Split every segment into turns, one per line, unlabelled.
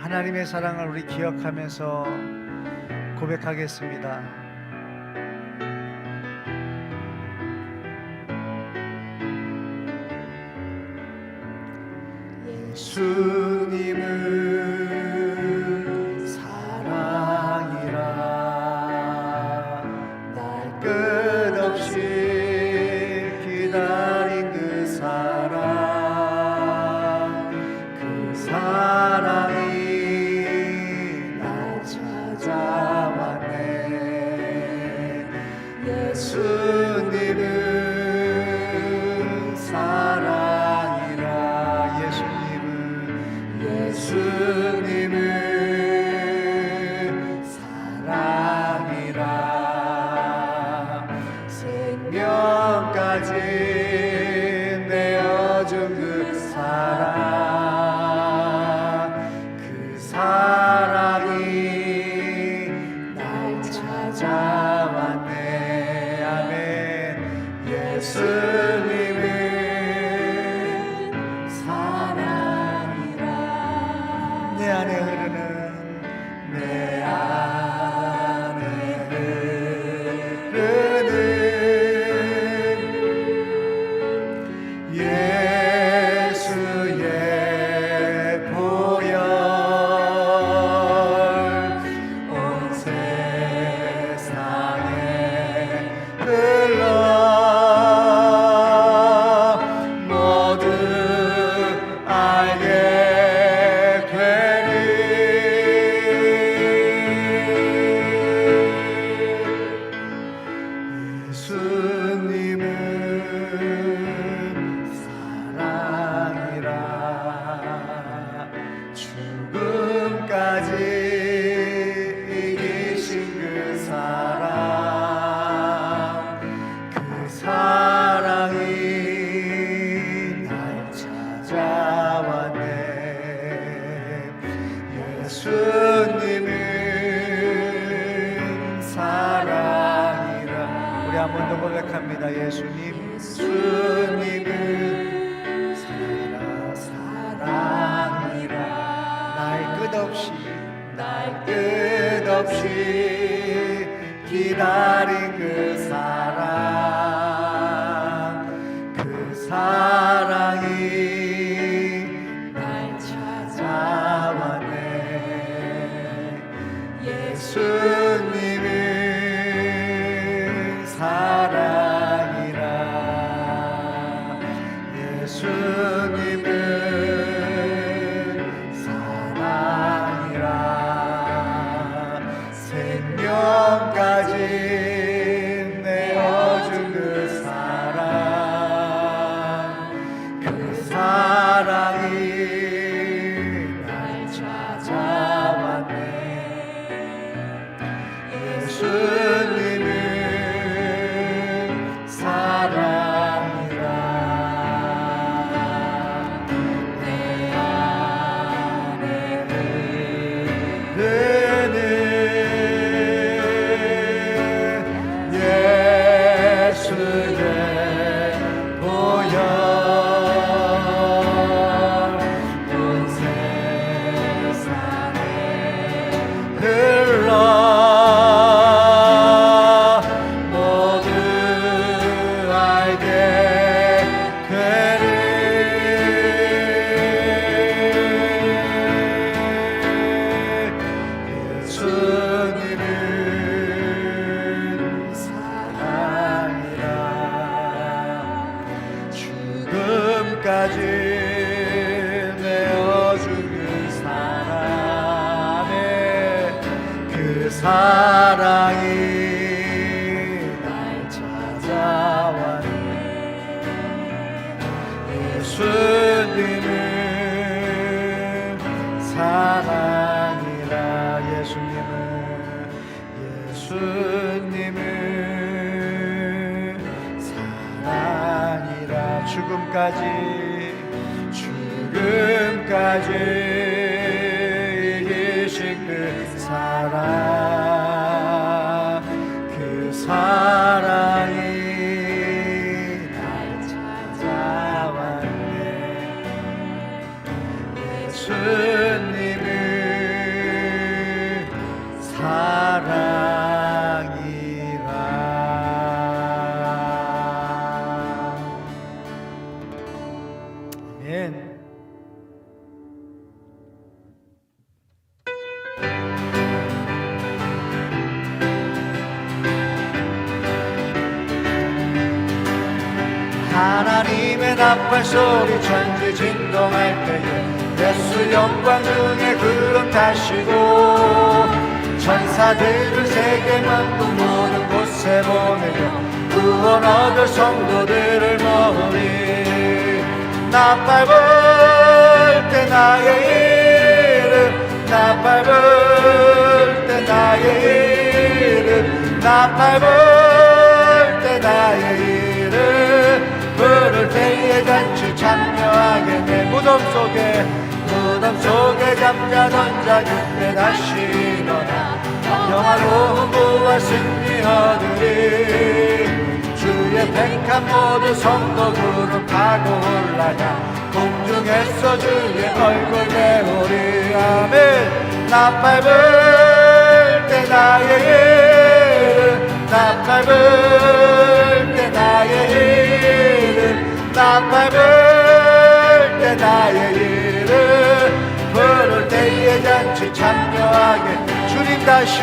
하나님의 사랑을 우리 기억하면서 고백하겠습니다. 예수님을 此。 아멘, 아멘. 예수님의 없이 날 끝없이 기다린 그 사랑. 끝까지. 진동할 때에 예수 영광 중에 구름 타시고 천사들을 세계 만국 모든 곳에 보내며 구원 얻을 성도들을 모으리 나팔 불때 나의 이름 나팔 불때 나의 이름 나팔 불 무덤 속에 무덤 속에 잠자던 자 그때 다시 일어나. 영화로운 부활 승리 얻으리 주의 백합 모두 성도 그룹 타고 올라가 공중에서 주의 얼굴 배우리. 아멘. 나팔 불때 나의 이름 나팔 불때 나의 나팔 불때 나의 이름 부를 때에 잔치 참여하게. 주님 다시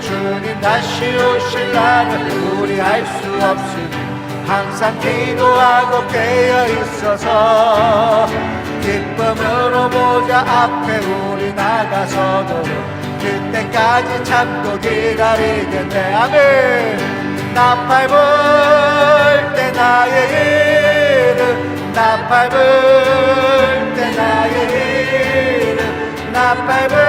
주님 다시 오실 날을 우리 알 수 없으니 항상 기도하고 깨어 있어서 기쁨으로 보자 앞에 우리 나가서도 그때까지 참고 기다리겠네 아멘. 나팔 불때 나의 이름 나팔 불때 나의 이름 나팔 불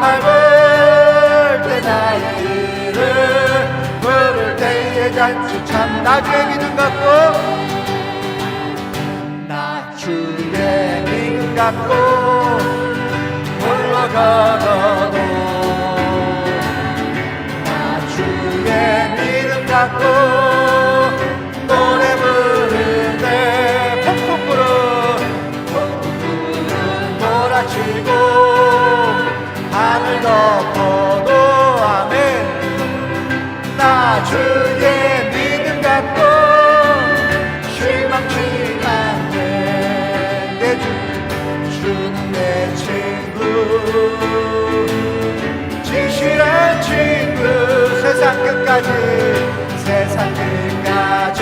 불때 나의 이름 부를 때에 잔치 참 나주의 믿음 갖고 나 주의 믿음 갖고 올라가도 나 주의 믿음 갖고 끝까지 세상 끝까지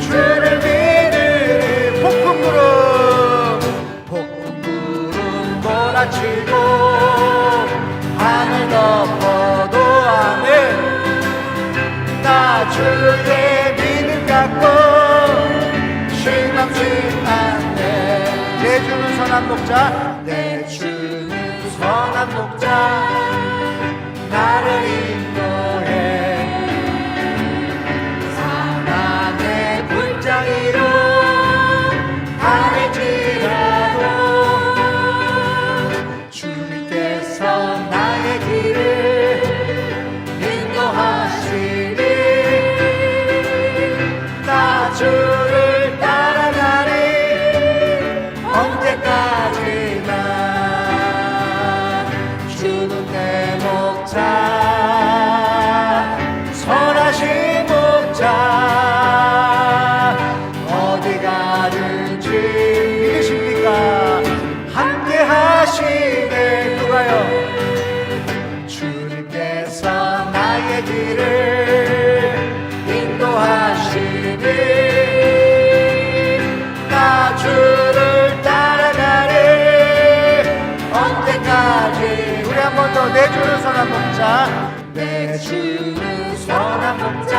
주를 믿으니 폭풍 구름 폭풍 구름 몰아치고 하늘 덮어도 아멘 나 주의 믿음 갖고 실망치 않네 내 주는 선한 목자 내 주는 선한 목자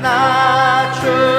나주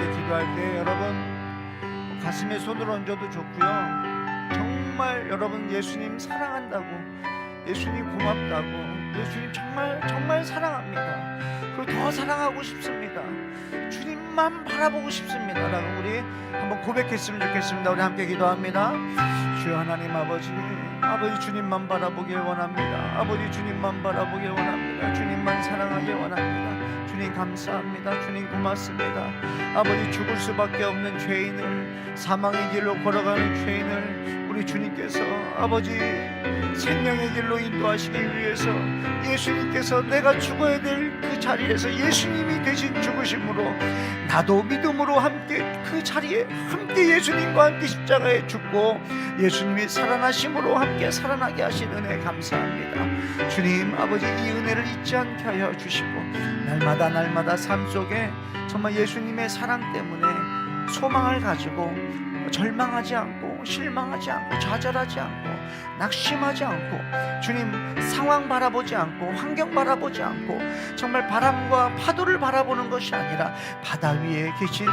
함께 기도할 때 여러분 가슴에 손을 얹어도 좋고요. 정말 여러분 예수님 사랑한다고 예수님 고맙다고 예수님 정말 정말 사랑합니다. 그리고 더 사랑하고 싶습니다. 주님만 바라보고 싶습니다. 라고 우리 한번 고백했으면 좋겠습니다. 우리 함께 기도합니다. 주여 하나님 아버지 아버지 주님만 바라보길 원합니다. 아버지 주님만 바라보길 원합니다. 주님만 사랑하길 원합니다 주님 감사합니다 주님 고맙습니다 아버지 죽을 수밖에 없는 죄인을 사망의 길로 걸어가는 죄인을 우리 주님께서 아버지 생명의 길로 인도하시기 위해서 예수님께서 내가 죽어야 될 그 자리에서 예수님이 대신 죽으심으로 나도 믿음으로 함께 그 자리에 함께 예수님과 함께 십자가에 죽고 예수님이 살아나심으로 함께 살아나게 하신 은혜 감사합니다. 주님 아버지 이 은혜를 잊지 않게 하여 주시고 날마다 날마다 삶 속에 정말 예수님의 사랑 때문에 소망을 가지고 절망하지 않고 실망하지 않고 좌절하지 않고 낙심하지 않고 주님 상황 바라보지 않고 환경 바라보지 않고 정말 바람과 파도를 바라보는 것이 아니라 바다 위에 계신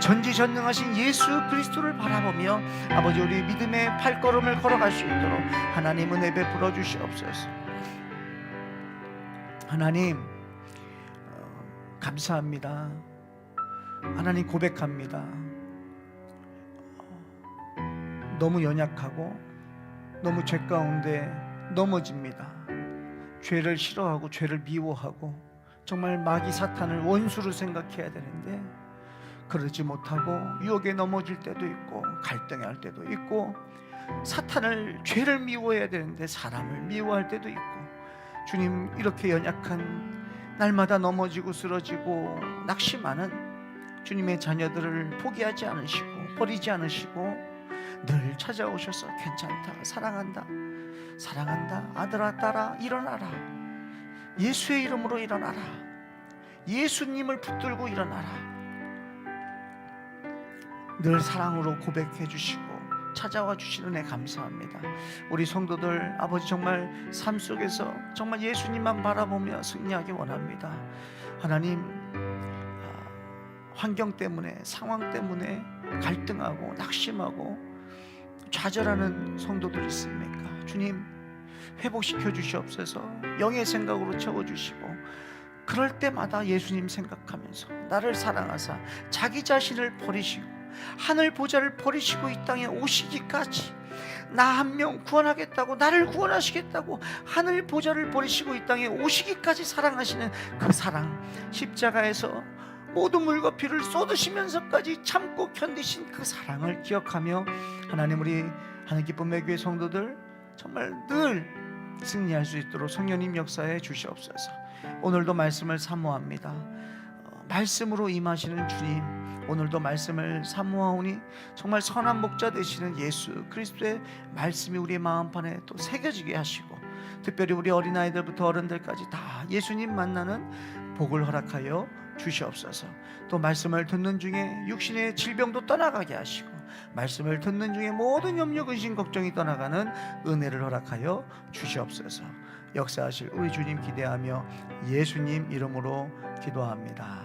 전지전능하신 예수 그리스도를 바라보며 아버지 우리 믿음의 발걸음을 걸어갈 수 있도록 하나님 은혜 베풀어 주시옵소서. 하나님 어, 감사합니다. 하나님 고백합니다. 어, 너무 연약하고 너무 죄 가운데 넘어집니다. 죄를 싫어하고 죄를 미워하고 정말 마귀 사탄을 원수로 생각해야 되는데 그러지 못하고 유혹에 넘어질 때도 있고 갈등할 때도 있고 사탄을 죄를 미워해야 되는데 사람을 미워할 때도 있고 주님 이렇게 연약한 날마다 넘어지고 쓰러지고 낙심하는 주님의 자녀들을 포기하지 않으시고 버리지 않으시고 늘 찾아오셔서 괜찮다 사랑한다 사랑한다 아들아 딸아 일어나라. 예수의 이름으로 일어나라. 예수님을 붙들고 일어나라. 늘 사랑으로 고백해 주시고 찾아와 주시는 애 감사합니다. 우리 성도들 아버지 정말 삶 속에서 정말 예수님만 바라보며 승리하기 원합니다. 하나님 아, 환경 때문에 상황 때문에 갈등하고 낙심하고 좌절하는 성도들 있습니까? 주님 회복시켜 주시옵소서 영의 생각으로 채워 주시고 그럴 때마다 예수님 생각하면서 나를 사랑하사 자기 자신을 버리시고 하늘 보좌를 버리시고 이 땅에 오시기까지 나 한 명 구원하겠다고 나를 구원하시겠다고 하늘 보좌를 버리시고 이 땅에 오시기까지 사랑하시는 그 사랑 십자가에서 모든 물과 피를 쏟으시면서까지 참고 견디신 그 사랑을 기억하며 하나님 우리 하늘 기쁨의 교회 성도들 정말 늘 승리할 수 있도록 성령님 역사해 주시옵소서. 오늘도 말씀을 사모합니다. 어, 말씀으로 임하시는 주님 오늘도 말씀을 사모하오니 정말 선한 목자 되시는 예수 그리스도의 말씀이 우리의 마음판에 또 새겨지게 하시고 특별히 우리 어린아이들부터 어른들까지 다 예수님 만나는 복을 허락하여 주시옵소서 또 말씀을 듣는 중에 육신의 질병도 떠나가게 하시고 말씀을 듣는 중에 모든 염려 근심 걱정이 떠나가는 은혜를 허락하여 주시옵소서 역사하실 우리 주님 기대하며 예수님 이름으로 기도합니다.